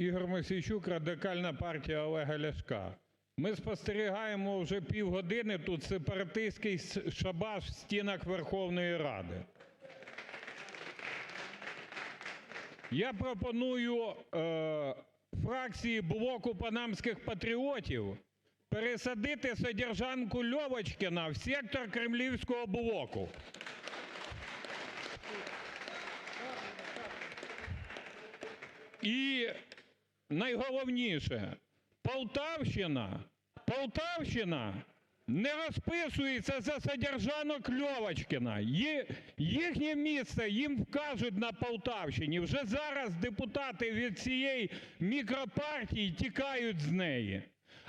Ігор Мосійчук, Радикальна партія Олега Ляшка. Ми спостерігаємо вже півгодини тут сепаратистський шабаш в стінах Верховної Ради. Я пропоную е, фракції блоку панамських патріотів пересадити содержанку Льовочкіна в сектор кремлівського блоку. І найголовніше, Полтавщина, Полтавщина не розписується за содержанок Льовочкіна. Їхнє місце їм вкажуть на Полтавщині. Вже зараз депутати від цієї мікропартії тікають з неї.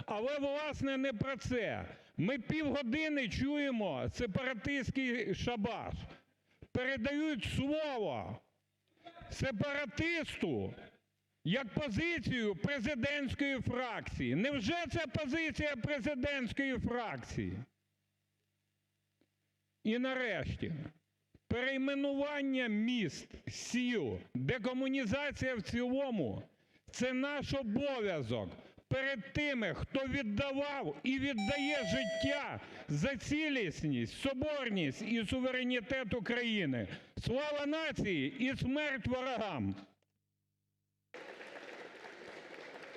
Але, власне, не про це. Ми півгодини чуємо сепаратистський шабаш. Передають слово сепаратисту як позицію президентської фракції. Невже це позиція президентської фракції? І нарешті, перейменування міст, сіл, декомунізація в цілому – це наш обов'язок перед тими, хто віддавав і віддає життя за цілісність, соборність і суверенітет України. Слава нації і смерть ворогам!